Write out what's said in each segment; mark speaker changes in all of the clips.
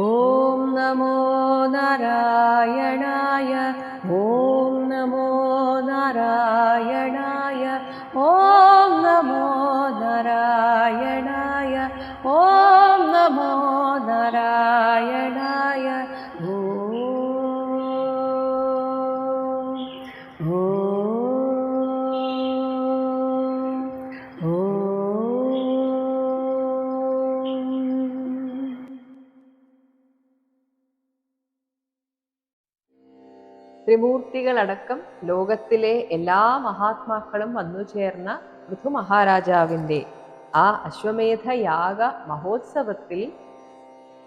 Speaker 1: ॐ नमो नारायणाय
Speaker 2: ത്രിമൂർത്തികളടക്കം ലോകത്തിലെ എല്ലാ മഹാത്മാക്കളും വന്നു ചേർന്ന പൃഥു മഹാരാജാവിന്റെ ആ അശ്വമേധ യാഗ മഹോത്സവത്തിൽ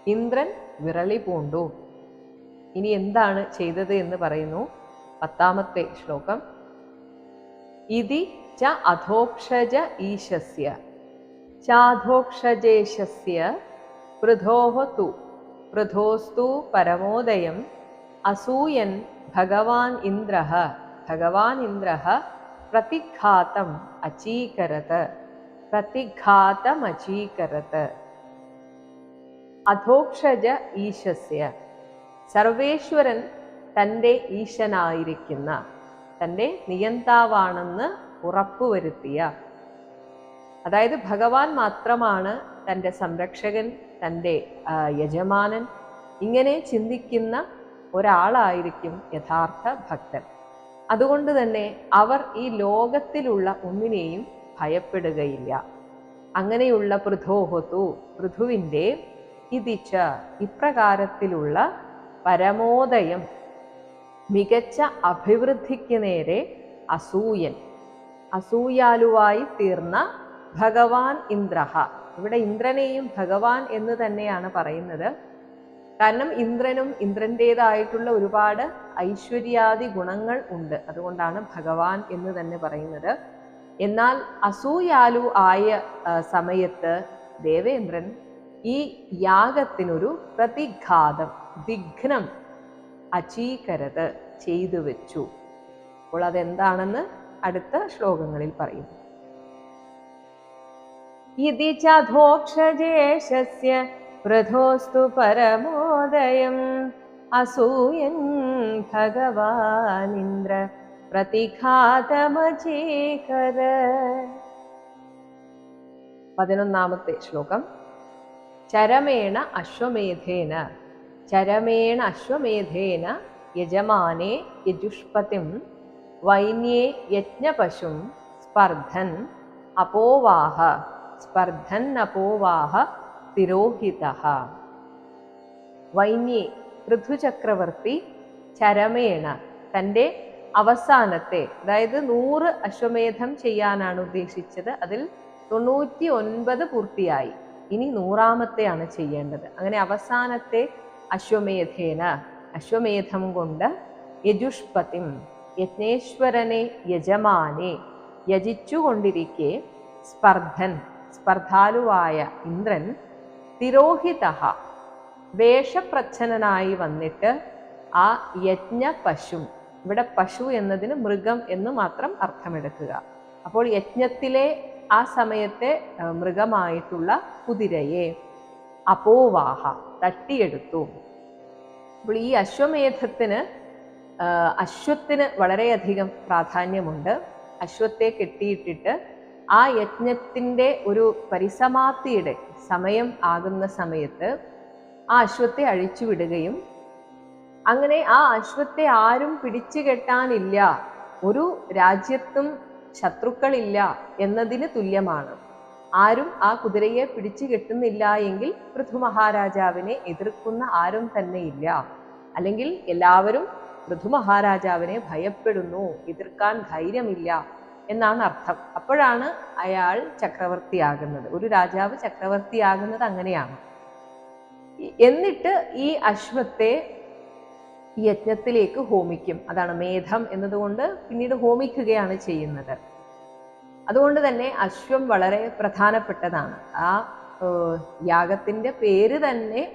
Speaker 2: ഇന്ദ്രൻ വിരളി പൂണ്ടു. ഇനി എന്താണ് ചെയ്തത് എന്ന് പറയുന്നു പത്താമത്തെ ശ്ലോകം. ഇതി ച അധോക്ഷജ ഈശസ്യ. ചാധോക്ഷജേശസ്യ പൃഥോഹ തു പൃഥോസ്തു പരമോദയം അസൂയൻ ഭഗവാൻ ഇന്ദ്ര ഭഗവാൻ ഇന്ദ്ര പ്രതിഘാതം അചീകരത് പ്രതിഘാതമചീകരത്. അധോക്ഷജ ഈശസ്യ സർവേശ്വരൻ തന്റെ ഈശനായിരിക്കുന്ന തന്റെ നിയന്താവാണെന്ന് ഉറപ്പുവരുത്തിയ. അതായത് ഭഗവാൻ മാത്രമാണ് തന്റെ സംരക്ഷകൻ തന്റെ യജമാനൻ ഇങ്ങനെ ചിന്തിക്കുന്ന ഒരാളായിരിക്കും യഥാർത്ഥ ഭക്തൻ. അതുകൊണ്ട് തന്നെ അവർ ഈ ലോകത്തിലുള്ള ഒന്നിനെയും ഭയപ്പെടുകയില്ല. അങ്ങനെയുള്ള പൃഥോഹത്തു പൃഥുവിന്റെ ഇതിച്ച ഇപ്രകാരത്തിലുള്ള പരമോദയം മികച്ച അഭിവൃദ്ധിക്ക് നേരെ അസൂയൻ. അസൂയാലുവായി തീർന്ന ഭഗവാൻ ഇന്ദ്രഹ. ഇവിടെ ഇന്ദ്രനെയും ഭഗവാൻ എന്ന് തന്നെയാണ് പറയുന്നത്. കാരണം ഇന്ദ്രനും ഇന്ദ്രന്റെതായിട്ടുള്ള ഒരുപാട് ഐശ്വര്യാദി ഗുണങ്ങൾ ഉണ്ട്. അതുകൊണ്ടാണ് ഭഗവാൻ എന്ന് തന്നെ പറയുന്നത്. എന്നാൽ അസൂയാലു ആയ സമയത്ത് ദേവേന്ദ്രൻ ഈ യാഗത്തിനൊരു പ്രതിഘാതം വിഘ്നം അചീകരത് ചെയ്തു വെച്ചു. അപ്പോൾ അതെന്താണെന്ന് അടുത്ത ശ്ലോകങ്ങളിൽ പറയും. ഇതി ചധോക്ഷജേഷസ്യ വൃഥോസ്തു പരമോദയം. അസൂയൻ ഭഗവാനിന്ദ്ര പ്രതിഘാതമചീകര പതിനൊന്നാമത്തെ ശ്ലോകം. ചരമേണ അശ്വമേധേന. ചരമേണ അശ്വമേധേന യജമാനെ യജുഷ്പതിം. വൈന്യേ യജ്ഞപശും സ്പർദ്ധൻ അപോവാഹ. സ്പർദ്ധൻ അപോവാഹ തിരോഹിത. വൈന്യെ പൃഥുചക്രവർത്തി ചരമേണ തന്റെ അവസാനത്തെ അതായത് നൂറ് അശ്വമേധം ചെയ്യാനാണ് ഉദ്ദേശിച്ചത്. അതിൽ തൊണ്ണൂറ്റി ഒൻപത് പൂർത്തിയായി. ഇനി നൂറാമത്തെയാണ് ചെയ്യേണ്ടത്. അങ്ങനെ അവസാനത്തെ അശ്വമേധേന അശ്വമേധം കൊണ്ട് യജുഷ്പതിം യജ്ഞേശ്വരനെ യജമാനെ യജിച്ചുകൊണ്ടിരിക്കെ സ്പർദ്ധൻ സ്പർദ്ധാലുവായ ഇന്ദ്രൻ തിരോഹിത വേഷപ്രച്ഛനായി വന്നിട്ട് ആ യജ്ഞ പശു ഇവിടെ പശു എന്നതിന് മൃഗം എന്ന് മാത്രം അർത്ഥമെടുക്കുക. അപ്പോൾ യജ്ഞത്തിലെ ആ സമയത്തെ മൃഗമായിട്ടുള്ള കുതിരയെ അപോവാഹ തട്ടിയെടുത്തു. അപ്പോൾ ഈ അശ്വമേധത്തിന് അശ്വത്തിന് വളരെയധികം പ്രാധാന്യമുണ്ട്. അശ്വത്തെ കെട്ടിയിട്ടിട്ട് ആ യജ്ഞത്തിന്റെ ഒരു പരിസമാപ്തിയുടെ സമയം ആകുന്ന സമയത്ത് ആ അശ്വത്തെ അഴിച്ചുവിടുകയും അങ്ങനെ ആ അശ്വത്തെ ആരും പിടിച്ചു കെട്ടാനില്ല ഒരു രാജ്യത്തും ശത്രുക്കളില്ല എന്നതിന് തുല്യമാണ്. ആരും ആ കുതിരയെ പിടിച്ചു കെട്ടുന്നില്ല എങ്കിൽ പൃഥു മഹാരാജാവിനെ എതിർക്കുന്ന ആരും തന്നെ ഇല്ല അല്ലെങ്കിൽ എല്ലാവരും പൃഥു മഹാരാജാവിനെ ഭയപ്പെടുന്നു എതിർക്കാൻ ധൈര്യമില്ല. എന്നാണ് അർത്ഥം. അപ്പോഴാണ് അയാൾ ചക്രവർത്തിയാകുന്നത്. ഒരു രാജാവ് ചക്രവർത്തിയാകുന്നത് അങ്ങനെയാണ്. എന്നിട്ട് ഈ അശ്വത്തെ യജ്ഞത്തിലേക്ക് ഹോമിക്കും. അതാണ് മേധം എന്നതുകൊണ്ട് പിന്നീട് ഹോമിക്കുകയാണ് ചെയ്യുന്നത്. അതുകൊണ്ട് തന്നെ അശ്വം വളരെ പ്രധാനപ്പെട്ടതാണ്. ആ യാഗത്തിന്റെ പേര് തന്നെ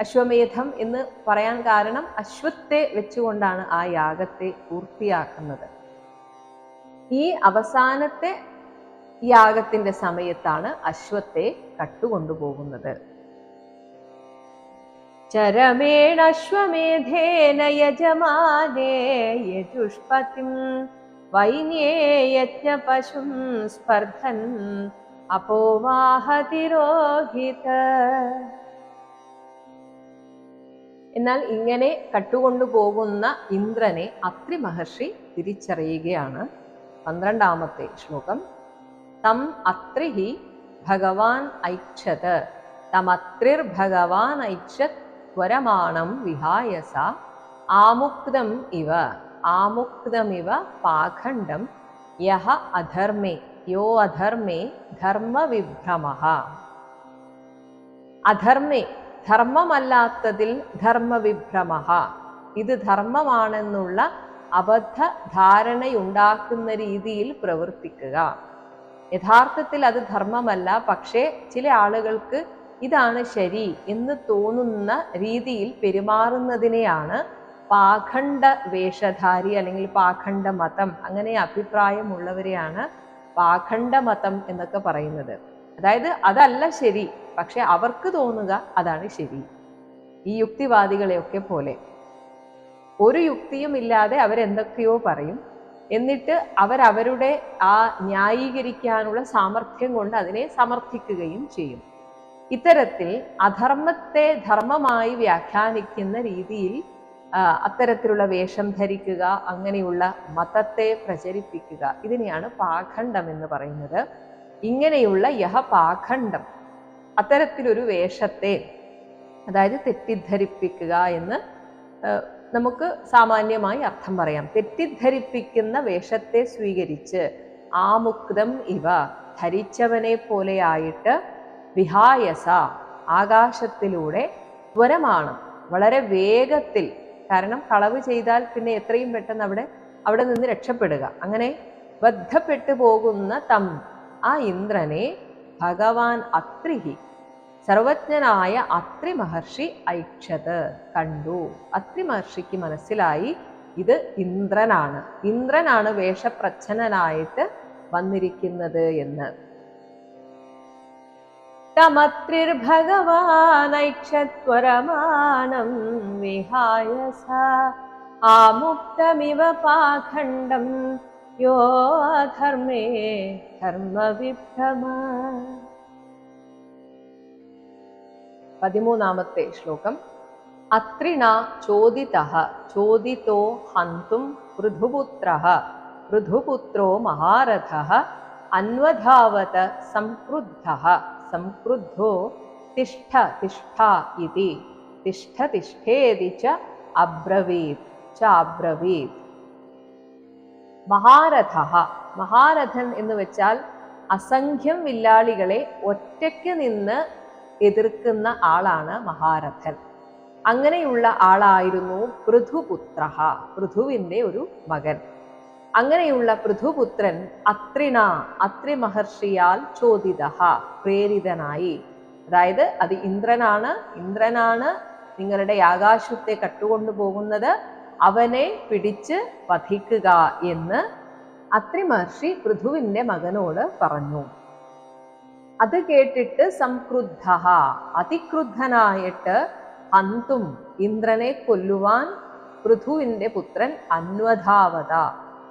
Speaker 2: അശ്വമേധം എന്ന് പറയാൻ കാരണം അശ്വത്തെ വെച്ചുകൊണ്ടാണ് ആ യാഗത്തെ പൂർത്തിയാക്കുന്നത്. ഈ അവസാനത്തെ യാഗത്തിന്റെ സമയത്താണ് അശ്വത്തെ കട്ടുകൊണ്ടുപോകുന്നത്. ചരമേണശ്വമേധേന യജമാനേ യജുഷ്പതിം വൈന്യേ യജ്ഞപശും സ്പർദ്ധൻ അപോവാഹതിരോഹിത. എന്നാൽ ഇങ്ങനെ കട്ടുകൊണ്ടുപോകുന്ന ഇന്ദ്രനെ അത്രി മഹർഷി തിരിച്ചറിയുകയാണ്. പന്ത്രണ്ടാമത്തെ ശ്ലോകം. തം അത്രിഹി ഭഗവാൻ ഐച്ഛത്. തമത്രിർ ഭഗവാൻ ഐച്ഛത് ത്വരമാണം വിഹായസ. ആമുക്തം ഇവ. ആമുക്തമിവ പാഖണ്ഡം. യഹ അധർമ്മേ. യോ അധർമ്മേ ധർമ്മവിഭ്രമ. അധർമ്മേ ധർമ്മമല്ലാത്തതിൽ ധർമ്മവിഭ്രമ. ഇത് ധർമ്മമാണെന്നുള്ള അബദ്ധ ധാരണയുണ്ടാക്കുന്ന രീതിയിൽ പ്രവർത്തിക്കുക. യഥാർത്ഥത്തിൽ അത് ധർമ്മമല്ല. പക്ഷേ ചില ആളുകൾക്ക് ഇതാണ് ശരി എന്ന് തോന്നുന്ന രീതിയിൽ പെരുമാറുന്നതിനെയാണ് പാഖണ്ഡ വേഷധാരി അല്ലെങ്കിൽ പാഖണ്ഡ മതം അങ്ങനെ അഭിപ്രായമുള്ളവരെയാണ് പാഖണ്ഡ മതം എന്നൊക്കെ പറയുന്നത്. അതായത് അതല്ല ശരി. പക്ഷെ അവർക്ക് തോന്നുക അതാണ് ശരി. ഈ യുക്തിവാദികളെയൊക്കെ പോലെ. ഒരു യുക്തിയും ഇല്ലാതെ അവരെന്തൊക്കെയോ പറയും. എന്നിട്ട് അവരവരുടെ ആ ന്യായീകരിക്കാനുള്ള സാമർഥ്യം കൊണ്ട് അതിനെ സമർത്ഥിക്കുകയും ചെയ്യും. ഇത്തരത്തിൽ അധർമ്മത്തെ ധർമ്മമായി വ്യാഖ്യാനിക്കുന്ന രീതിയിൽ അത്തരത്തിലുള്ള വേഷം ധരിക്കുക അങ്ങനെയുള്ള മതത്തെ പ്രചരിപ്പിക്കുക ഇതിനെയാണ് പാഖണ്ഡം എന്ന് പറയുന്നത്. ഇങ്ങനെയുള്ള യഹ പാഖണ്ഡം അത്തരത്തിലൊരു വേഷത്തെ അതായത് തെറ്റിദ്ധരിപ്പിക്കുക എന്ന് നമുക്ക് സാമാന്യമായി അർത്ഥം പറയാം. തെറ്റിദ്ധരിപ്പിക്കുന്ന വേഷത്തെ സ്വീകരിച്ച് ആമുക്തം ഇവ ധരിച്ചവനെ പോലെയായിട്ട് വിഹായസ ആകാശത്തിലൂടെ ത്വരമാണ് വളരെ വേഗത്തിൽ കാരണം കളവ് ചെയ്താൽ പിന്നെ എത്രയും പെട്ടെന്ന് അവിടെ അവിടെ നിന്ന് രക്ഷപ്പെടുക. അങ്ങനെ ബദ്ധപ്പെട്ടു പോകുന്ന തം ആ ഇന്ദ്രനെ ഭഗവാൻ അത്രിഹി സർവജ്ഞനായ അത്രി മഹർഷി ഐക്ഷത് കണ്ടു. അത്രി മഹർഷിക്ക് മനസ്സിലായി ഇത് ഇന്ദ്രനാണ്. ഇന്ദ്രനാണ് വേഷപ്രച്ഛന്നനായിട്ട് വന്നിരിക്കുന്നത് എന്ന്. തമത്രിർഭഗവാനൈക്ഷത്വരമാനം വിഹായ സ ആമുക്തമിവ പാഖണ്ഡം യോ ധർമ്മേ ധർമ്മവിഭ്രമ. പതിമൂന്നാമത്തെ ശ്ലോകം. അത്രിണ ചോദിത ചോദിതോ ഹന്തും പൃഥുപുത്ര പൃഥുപുത്രോ മഹാരഥ അന്വധാവത സംക്രുദ്ധ സംക്രുദ്ധോ തിഷ്ഠ തിഷ്ഠ ഇതി തിഷ്ഠ തിഷ്ഠേതി ച അബ്രവീത് ച അബ്രവീത്. മഹാരഥ മഹാരഥൻ എന്ന് വെച്ചാൽ അസംഖ്യം വില്ലാളികളെ ഒറ്റയ്ക്ക് നിന്ന് എതിർക്കുന്ന ആളാണ് മഹാരഥൻ. അങ്ങനെയുള്ള ആളായിരുന്നു പൃഥുപുത്ര പൃഥുവിന്റെ ഒരു മകൻ. അങ്ങനെയുള്ള പൃഥുപുത്രൻ അത്രിണ അത്രി മഹർഷിയാൽ ചോദിത പ്രേരിതനായി. അതായത് അത് ഇന്ദ്രനാണ് ഇന്ദ്രനാണ് നിങ്ങളുടെ ആകാശത്തെ കട്ടുകൊണ്ടു പോകുന്നത് അവനെ പിടിച്ച് വധിക്കുക എന്ന് അത്രി മഹർഷി പൃഥുവിന്റെ മകനോട് പറഞ്ഞു. അത് കേട്ടിട്ട് സംക്രുദ്ധ അതിക്രുദ്ധനായിട്ട് അന്തും ഇന്ദ്രനെ കൊല്ലുവാൻ പൃഥുവിന്റെ പുത്രൻ അന്വധാവത.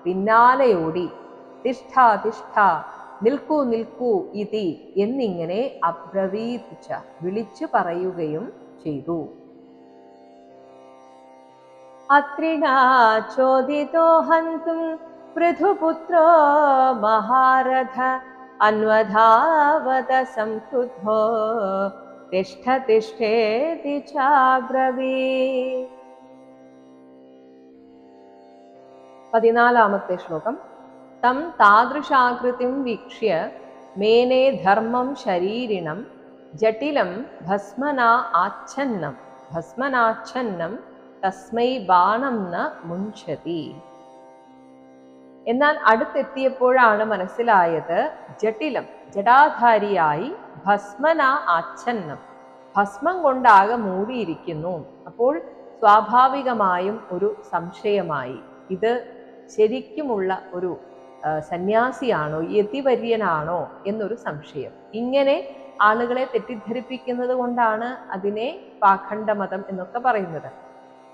Speaker 2: പിന്നാലെയോടി തിഷ്ഠ തിഷ്ഠ നിൽക്കൂ നിൽക്കൂ ഇതി എന്നിങ്ങനെ അബ്രവീതിച്ച വിളിച്ചു പറയുകയും ചെയ്തു. അത്രിണാ ചോദിതോ ഹന്തും പൃഥുപുത്രോ മഹാരഥ अन्वधावत संक्रुद्धो तिष्ठ तिष्ठेति चाब्रवी पदिनालामते श्लोकं तं तादृशाकृतिं वीक्ष्य मेने धर्मं शरीरिणं जटिलं भस्मना आच्छन्नं भस्मनाच्छन्नं तस्मै बाणं न मुञ्चति എന്നാൽ അടുത്തെത്തിയപ്പോഴാണ് മനസ്സിലായത് ജട്ടിലം ജടാധാരിയായി ഭസ്മന ആച്ഛന്നം ഭസ്മം കൊണ്ടാകെ മൂടിയിരിക്കുന്നു. അപ്പോൾ സ്വാഭാവികമായും ഒരു സംശയമായി. ഇത് ശരിക്കുമുള്ള ഒരു സന്യാസിയാണോ യതിവര്യനാണോ എന്നൊരു സംശയം. ഇങ്ങനെ ആളുകളെ തെറ്റിദ്ധരിപ്പിക്കുന്നത് കൊണ്ടാണ് അതിനെ പാഖണ്ഡമതം എന്നൊക്കെ പറയുന്നത്.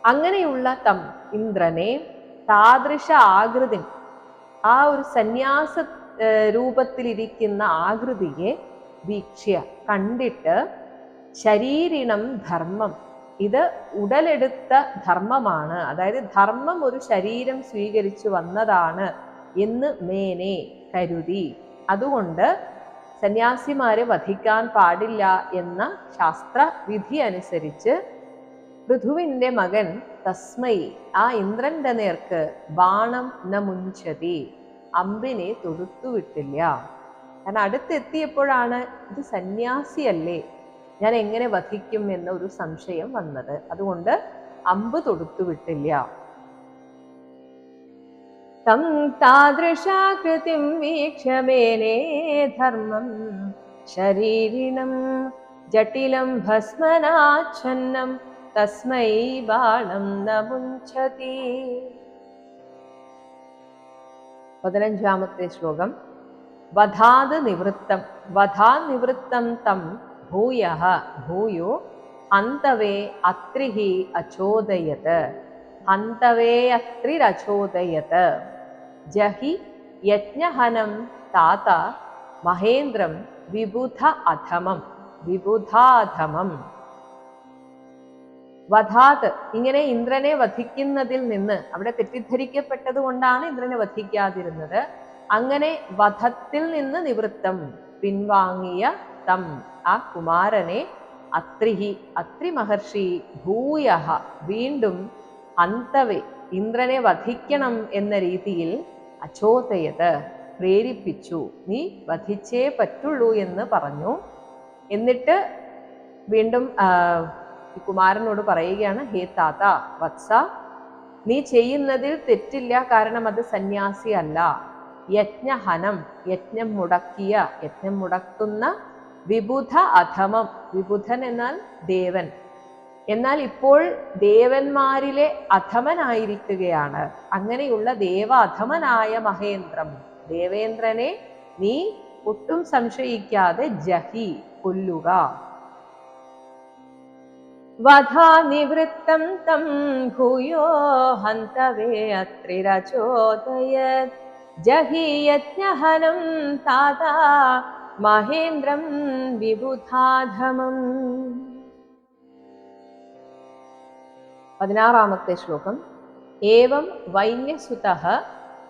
Speaker 2: അങ്ങനെയുള്ള തം ഇന്ദ്രനെ താദൃശ ആകൃതി ആ ഒരു സന്യാസ രൂപത്തിലിരിക്കുന്ന ആകൃതിയെ വീക്ഷ്യ കണ്ടിട്ട് ശരീരിണം ധർമ്മം. ഇത് ഉടലെടുത്ത ധർമ്മമാണ്. അതായത് ധർമ്മം ഒരു ശരീരം സ്വീകരിച്ചു വന്നതാണ് എന്ന് മേനെ കരുതി. അതുകൊണ്ട് സന്യാസിമാരെ വധിക്കാൻ പാടില്ല എന്ന ശാസ്ത്ര വിധി അനുസരിച്ച് പൃഥുവിന്റെ മകൻ തസ്മൈ ആ ഇന്ദ്രന്റെ നേർക്ക് ബാണം ന മുഞ്ചതി അമ്പിനെ തൊടുത്തുവിട്ടില്ല കാരണം അടുത്തെത്തിയപ്പോഴാണ് ഇത് സന്യാസിയല്ലേ ഞാൻ എങ്ങനെ വധിക്കും എന്ന ഒരു സംശയം വന്നത്. അതുകൊണ്ട് അമ്പ് തൊടുത്തുവിട്ടില്ല തം താദൃശാകൃതിം വീക്ഷമേനേ ധർമ്മം ശരീരിണം ജട്ടിലം ഭസ്മനാച്ഛന്നം തസ്മൈ ബാണം ന മുഞ്ചതി പതിനഞ്ചാമത്തെ ശ്ലോകം. വധാത് നിവൃത്തം വധാ നിവൃത്തം തം ഭൂയ ഭൂയോ ഹന്തവേ അത്രിഹി അചോദയത് ഹന്തവേ അത്രിരചോദയത്. ജഹി യജ്ഞഹനം താത മഹേന്ദ്രം വിബുധ അധമം വിബുധാധമം. വധാത്. ഇങ്ങനെ ഇന്ദ്രനെ വധിക്കുന്നതിൽ നിന്ന് അവിടെ തെറ്റിദ്ധരിക്കപ്പെട്ടത് കൊണ്ടാണ് ഇന്ദ്രനെ വധിക്കാതിരുന്നത്. അങ്ങനെ വധത്തിൽ നിന്ന് നിവൃത്തം പിൻവാങ്ങിയ തം ആ കുമാരനെ അത്രിഹി അത്രി മഹർഷി ഭൂയഹ വീണ്ടും അന്തവേ ഇന്ദ്രനെ വധിക്കണം എന്ന രീതിയിൽ അചോതയത് പ്രേരിപ്പിച്ചു. നീ വധിച്ചേ പറ്റുള്ളൂ എന്ന് പറഞ്ഞു. എന്നിട്ട് വീണ്ടും കുമാരനോട് പറയുകയാണ് ഹേ താത്ത വത്സ നീ ചെയ്യുന്നതിൽ തെറ്റില്ല കാരണം അത് സന്യാസി അല്ല. യജ്ഞഹനം യജ്ഞം മുടക്കിയ യജ്ഞം മുടക്കുന്ന വിബുധ അധമം. വിബുധൻ എന്നാൽ ദേവൻ. എന്നാൽ ഇപ്പോൾ ദേവന്മാരിലെ അധമനായിരിക്കുകയാണ്. അങ്ങനെയുള്ള ദേവ അധമനായ മഹേന്ദ്രം ദേവേന്ദ്രനെ നീ ഒട്ടും സംശയിക്കാതെ ജഹി കൊല്ലുക. വധാ निवृत्तं तं भूयो हन्तवे अत्रिरचोदयत् जहि यज्ञहनं താതാ महेन्द्रं विबुधाधमम् പതിനാറാമത്തെ ശ്ലോകം. ഏവം വൈന്യസുത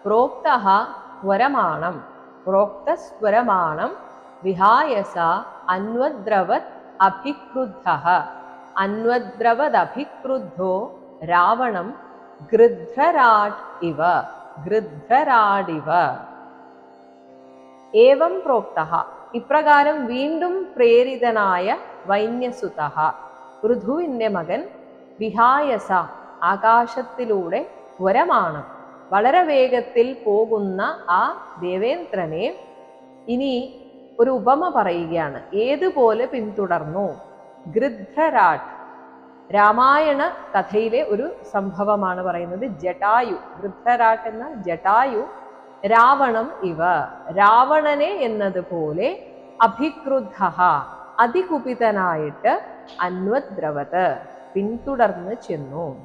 Speaker 2: പ്രോക്ത സ്വരമാണം. പ്രോക്തസ്വരമാണം വിഹായസ അന്വദ്രവത് അഭിക്രുദ്ധ. അന്വദ്രവദഭിക്രുദ്ധോ രാവണം ഗൃധ്രരാട് ഇവ ഗൃധ്രരാടിവ ഏവം പ്രോക്ത. ഇപ്രകാരം വീണ്ടും പ്രേരിതനായ വൈന്യസുത. പൃഥുവിന്റെ മകൻ വിഹായസ ആകാശത്തിലൂടെ വരമാണ് വളരെ വേഗത്തിൽ പോകുന്ന ആ ദേവേന്ദ്രനെ ഇനി ഒരു ഉപമ പറയുകയാണ്. ഏതുപോലെ പിന്തുടർന്നു? ഗൃധ്രരാട്ട് രാമായണ കഥയിലെ ഒരു സംഭവമാണ് പറയുന്നത് ജടായു ഗൃധ്രരാട്ട് എന്ന ജടായു രാവണം ഇവ. രാവണനെ എന്നതുപോലെ അഭിക്രുദ്ധ അതികുപിതനായിട്ട് അന്വദ്രവത് പിന്തുടർന്ന് ചെന്നു.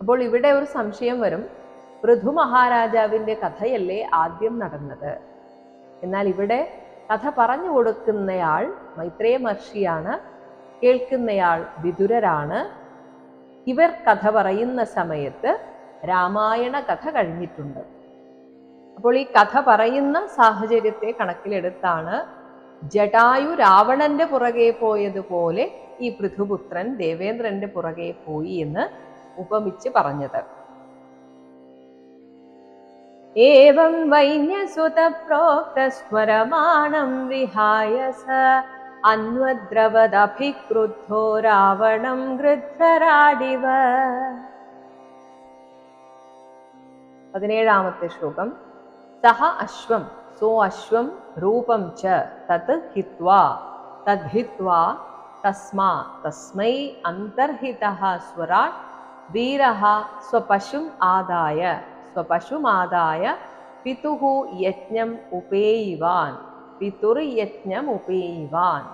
Speaker 2: അപ്പോൾ ഇവിടെ ഒരു സംശയം വരും. പൃഥു മഹാരാജാവിന്റെ കഥയല്ലേ ആദ്യം നടന്നത്? എന്നാൽ ഇവിടെ കഥ പറഞ്ഞു കൊടുക്കുന്നയാൾ മൈത്രേയ മഹർഷിയാണ് കേൾക്കുന്നയാൾ വിതുരരാണ്. ഇവർ കഥ പറയുന്ന സമയത്ത് രാമായണ കഥ കഴിഞ്ഞിട്ടുണ്ട്. അപ്പോൾ ഈ കഥ പറയുന്ന സാഹചര്യത്തെ കണക്കിലെടുത്താണ് ജടായു രാവണന്റെ പുറകെ പോയതുപോലെ ഈ പൃഥുപുത്രൻ ദേവേന്ദ്രന്റെ പുറകെ പോയി എന്ന് ഉപമിച്ച് പറഞ്ഞത്. ഏവം വൈന്യസുത പ്രോക്തസ്മരമാണം വിഹായ അന്വദ്രവദഭിക്രുദ്ധോ രാവണം ഗൃധ്രരാടിവ പതിനേഴാമത്തെ ശ്ലോകം. സഹ അശ്വം സോ അശ്വം രൂപം ച തത് ഹിത്വാ തദ്ഹിത്വാ തസ്മാ തസ്മൈ അന്തർഹിത സ്വരാട് വീര സ്വപശും ആദായ സ്വപശുമാദായ പിതുഹു യജ്ഞം ഉപേയിവാൻ. പിതുർയജ്ഞമുപേവാൻ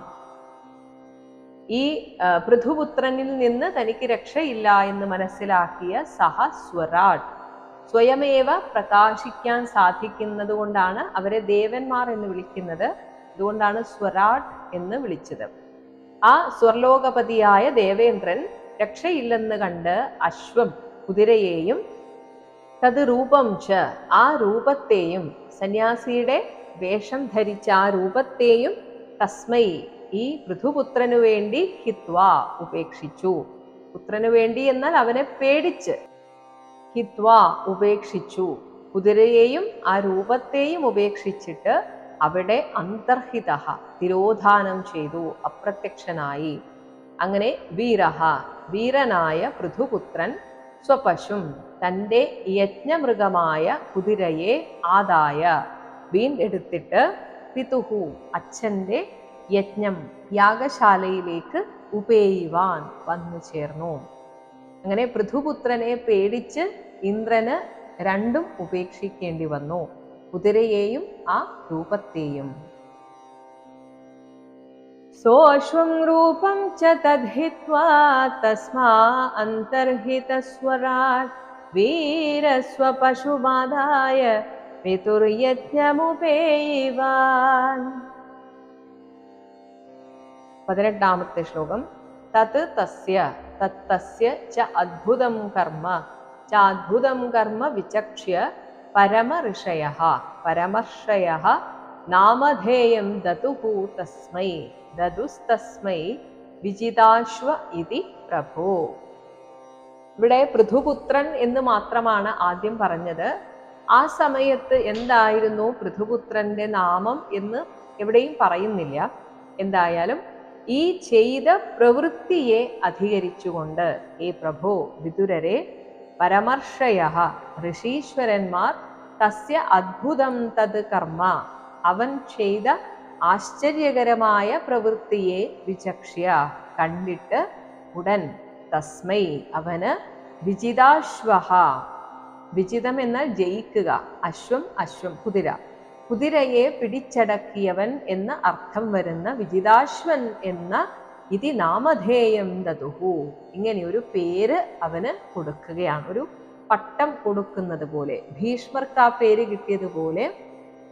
Speaker 2: ഈ പൃഥുപുത്രനിൽ നിന്ന് തനിക്ക് രക്ഷയില്ല എന്ന് മനസ്സിലാക്കിയ സഹ സ്വരാട് സ്വയമേവ പ്രകാശിക്കാൻ സാധിക്കുന്നത് കൊണ്ടാണ് അവരെ ദേവന്മാർ എന്ന് വിളിക്കുന്നത്. അതുകൊണ്ടാണ് സ്വരാട് എന്ന് വിളിച്ചത്. ആ സ്വർലോകപതിയായ ദേവേന്ദ്രൻ രക്ഷയില്ലെന്ന് കണ്ട് അശ്വം കുതിരയെയും തത് രൂപം ച ആ രൂപത്തെയും സന്യാസിയുടെ വേഷം ധരിച്ച ആ രൂപത്തെയും തസ്മൈ ഈ പൃഥുപുത്രനു വേണ്ടി ഹിത്വ ഉപേക്ഷിച്ചു. പുത്രനു വേണ്ടി എന്നാൽ അവനെ പേടിച്ച് ഹിത്വ ഉപേക്ഷിച്ചു. കുതിരയെയും ആ രൂപത്തെയും ഉപേക്ഷിച്ചിട്ട് അവിടെ അന്തർഹിത തിരോധാനം ചെയ്തു അപ്രത്യക്ഷനായി. അങ്ങനെ വീരഹ വീരനായ പൃഥുപുത്രൻ സ്വപശും തന്റെ യജ്ഞമൃഗമായ കുതിരയെ ആദായ. വീണ്ടെടുത്തിട്ട് പിതുഹു അച്ഛൻ്റെ യജ്ഞം യാഗശാലയിലേക്ക് ഉപേയുവാൻ വന്നു ചേർന്നു അങ്ങനെ പൃഥുപുത്രനെ പേടിച്ച് ഇന്ദ്രന് രണ്ടും ഉപേക്ഷിക്കേണ്ടി വന്നു കുതിരയെയും ആ രൂപത്തെയും सोऽश्वं रूपं च तद्हित्वा तस्मा अन्तर्हितस्वराट् वीरस्वपशुमादाय പിതുർയജ്ഞമുപേയിവാൻ പതിനെട്ടാമത്തെ ശ്ലോകം. തത് തസ്യ തത്തസ്യ ച അദ്ഭുതം കർമ്മ ച അദ്ഭുതം കർമ്മ വിചക്ഷ്യ പരമഋഷയ പരമർഷയ നാമധേയം ദതുഹു തസ്മൈ ദതുസ്തസ്മൈ വിജിതാശ്വ ഇതി പ്രഭോ. ഇവിടെ പൃഥുപുത്രൻ എന്ന് മാത്രമാണ് ആദ്യം പറഞ്ഞത്. ആ സമയത്ത് എന്തായിരുന്നു പൃഥുപുത്രന്റെ നാമം എന്ന് എവിടെയും പറയുന്നില്ല. എന്തായാലും ഈ ചെയ്ത പ്രവൃത്തിയെ അധികരിച്ചുകൊണ്ട് ഈ പ്രഭോ വിതുരരെ പരമർഷയ ഋഷീശ്വരന്മാർ തസ്യ അദ്ഭുതം തത് കർമ്മ അവൻ ചെയ്ത ആശ്ചര്യകരമായ പ്രവൃത്തിയെ വിചക്ഷ്യ കണ്ടിട്ട് ഉടൻ തസ്മൈ അവന് വിജിതാശ്വഹ വിജിതം എന്നാൽ ജയിക്കുക. അശ്വം അശ്വം കുതിര. കുതിരയെ പിടിച്ചടക്കിയവൻ എന്ന അർത്ഥം വരുന്ന വിജിതാശ്വൻ എന്ന ഇതി നാമധേയം ദതുഹു. ഇങ്ങനെ ഒരു പേര് അവന് കൊടുക്കുകയാണ്. ഒരു പട്ടം കൊടുക്കുന്നത് പോലെ ഭീഷ്മർക്ക് ആ പേര് കിട്ടിയതുപോലെ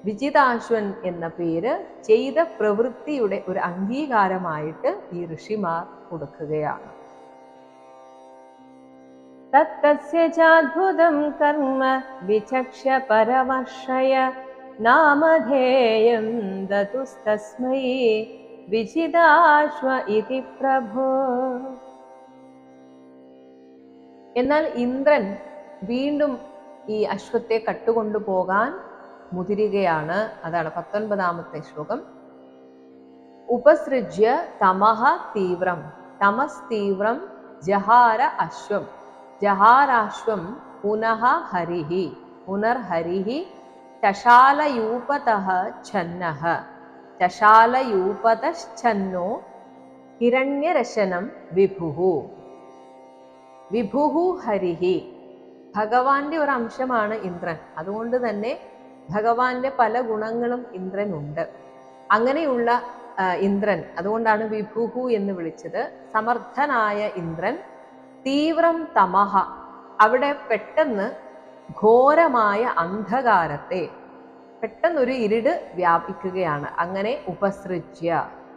Speaker 2: വിജിതാശ്വൻ എന്ന പേര് ചെയ്ത പ്രവൃത്തിയുടെ ഒരു അംഗീകാരമായിട്ട് ഈ ഋഷിമാർ കൊടുക്കുകയാണ്. चाद्भुतं കർമ്മ വിചക്ഷ പരമർഷയ നാമധേയം ദതുസ്തസ്മൈ വിജിതാശ്വ ഇതി പ്രഭോ എന്നാൽ ഇന്ദ്രൻ വീണ്ടും ഈ അശ്വത്തെ കട്ടുകൊണ്ടുപോകാൻ മുതിരുകയാണ്. അതാണ് പത്തൊൻപതാമത്തെ ശ്ലോകം. ഉപസൃജ്യ തമഹ തീവ്രം തമസ് തീവ്രം ജഹാര അശ്വം. ജഹാരാശ്വം പുനഃ ഹരിഹി പുനർഹരിഹി ചശാലയൂപതഃ ഛന്നഃ ചശാലയൂപതശ്ചന്നോ ഹിരണ്യരശനം വിഭുഹു വിഭുഹു ഹരിഹി ഭഗവാന്റെ ഒരു അംശമാണ് ഇന്ദ്രൻ. അതുകൊണ്ട് തന്നെ ഭഗവാന്റെ പല ഗുണങ്ങളും ഇന്ദ്രനുണ്ട്. അങ്ങനെയുള്ള ഇന്ദ്രൻ. അതുകൊണ്ടാണ് വിഭുഹു എന്ന് വിളിച്ചത്. സമർത്ഥനായ ഇന്ദ്രൻ തീവ്രം തമഹ. അവിടെ പെട്ടെന്ന് ഘോരമായ അന്ധകാരത്തെ പെട്ടെന്നൊരു ഇരുട് വ്യാപിക്കുകയാണ്. അങ്ങനെ ഉപസൃജ്യ.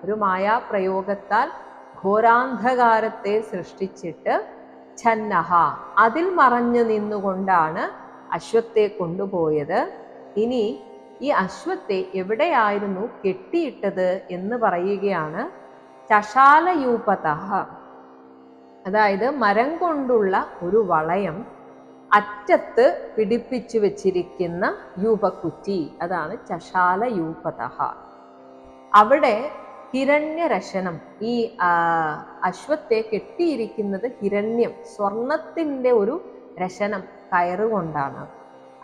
Speaker 2: ഒരു മായാപ്രയോഗത്താൽ ഘോരാന്ധകാരത്തെ സൃഷ്ടിച്ചിട്ട് ഛന്നഹ. അതിൽ മറഞ്ഞു നിന്നുകൊണ്ടാണ് അശ്വത്തെ കൊണ്ടുപോയത്. ഇനി ഈ അശ്വത്തെ എവിടെയായിരുന്നു കെട്ടിയിട്ടത് എന്ന് പറയുകയാണ് ചശാലയൂപത അതായത് മരം കൊണ്ടുള്ള ഒരു വളയം അറ്റത്ത് പിടിപ്പിച്ചു വെച്ചിരിക്കുന്ന യൂപക്കുറ്റി അതാണ് ചശാലയൂപത അവിടെ ഹിരണ്യരശനം ഈ അശ്വത്തെ കെട്ടിയിരിക്കുന്നത് ഹിരണ്യം സ്വർണത്തിന്റെ ഒരു രശനം കയറുകൊണ്ടാണ്.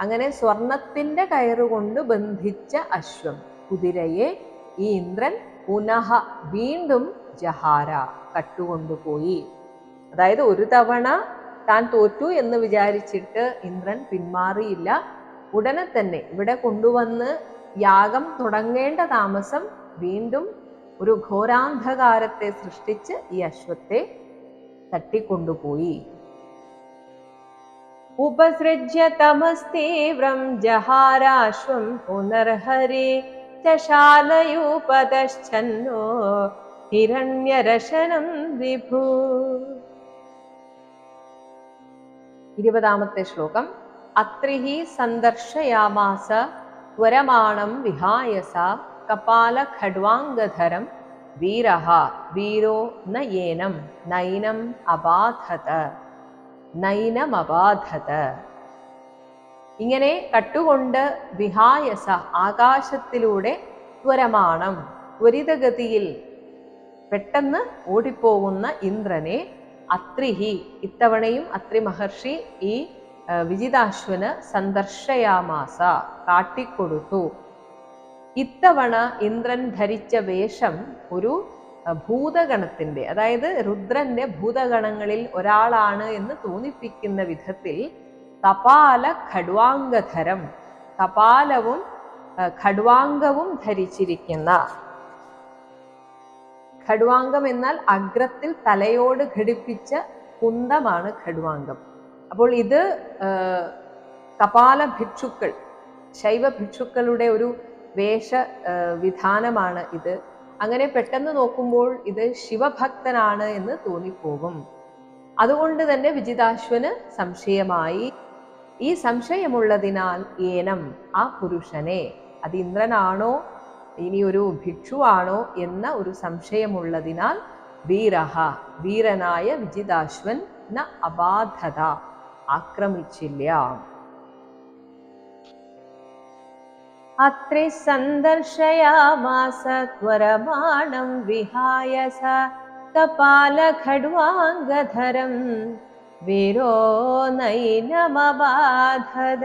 Speaker 2: അങ്ങനെ സ്വർണത്തിന്റെ കയറുകൊണ്ട് ബന്ധിച്ച അശ്വം കുതിരയെ ഈ ഇന്ദ്രൻ പുനഃ വീണ്ടും ജഹാര കട്ടുകൊണ്ടുപോയി. അതായത് ഒരു തവണ താൻ തോറ്റു എന്ന് വിചാരിച്ചിട്ട് ഇന്ദ്രൻ പിന്മാറിയില്ല. ഉടനെ തന്നെ ഇവിടെ കൊണ്ടുവന്ന് യാഗം തുടങ്ങേണ്ട താമസം വീണ്ടും ഒരു ഘോരാന്ധകാരത്തെ സൃഷ്ടിച്ച് ഈ അശ്വത്തെ തട്ടിക്കൊണ്ടുപോയി. ഉപസൃജ്യ തമസ്തീവ്രം ജഹാരാശ്വം പുനർഹരി ചശാലയൂപതശ്ചന്നോ ഹിരണ്യരശനം വിഭു. ഇരുപതാമത്തെ ശ്ലോകം. അത്രിഹി സന്ദർശയാമാസ വരമാണം വിഹായസ കപാല ഖഡ്വാംഗധരം വീരഹ വീരോ നയേനം നൈനം അബാധത നൈനം അബാധത ഇങ്ങനെ കട്ടുകൊണ്ട് വിഹായസ ആകാശത്തിലൂടെ ത്വരമാണം ത്വരിതഗതിയിൽ പെട്ടെന്ന് ഓടിപ്പോകുന്ന ഇന്ദ്രനെ അത്രിഹി ഇത്തവണയും അത്രി മഹർഷി ഈ വിജിതാശ്വന് സന്ദർശയാമാസ കാട്ടിക്കൊടുത്തു. ഇത്തവണ ഇന്ദ്രൻ ധരിച്ച വേഷം ഒരു ഭൂതഗണത്തിന്റെ അതായത് രുദ്രന്റെ ഭൂതഗണങ്ങളിൽ ഒരാളാണ് എന്ന് തോന്നിപ്പിക്കുന്ന വിധത്തിൽ കപാല ഖഡ്വാംഗധരം കപാലവും ഖഡ്വാംഗവും ധരിച്ചിരിക്കുന്ന ഖഡ്വാംഗം എന്നാൽ അഗ്രത്തിൽ തലയോട് ഘടിപ്പിച്ച കുന്തമാണ് ഖഡ്വാംഗം അപ്പോൾ ഇത് കപാല ഭിക്ഷുക്കൾ ശൈവ ഭിക്ഷുക്കളുടെ ഒരു വേഷ വിധാനമാണ് ഇത്. അങ്ങനെ പെട്ടെന്ന് നോക്കുമ്പോൾ ഇത് ശിവഭക്തനാണ് എന്ന് തോന്നിപ്പോകും. അതുകൊണ്ട് തന്നെ വിജിതാശ്വന് സംശയമായി ഈ സംശയമുള്ളതിനാൽ ഏനം ആ പുരുഷനെ അത് ഇന്ദ്രനാണോ ഇനി ഒരു ഭിക്ഷുവാണോ എന്ന ഒരു സംശയമുള്ളതിനാൽ വീരഹ വീരനായ വിജിതാശ്വൻ ന അബാധത ആക്രമിച്ചില്ല. അത്രി സന്ദർശയാമാസ ത്വരമാണം വിഹായ സ കപാലഖഡ്വാംഗധരം വീരോ നൈനമബാധത.